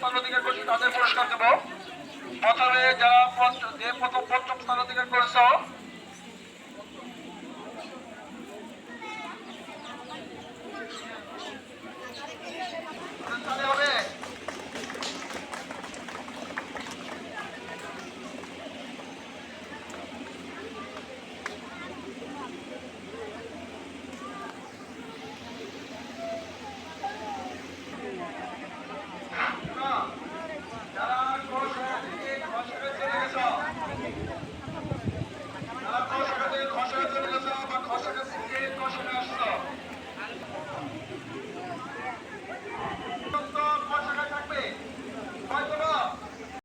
স্থান অধিকার করছে তাদের পুরস্কার দেব। প্রথমে যারা যে প্রথম পঞ্চম স্থান অধিকার করেছ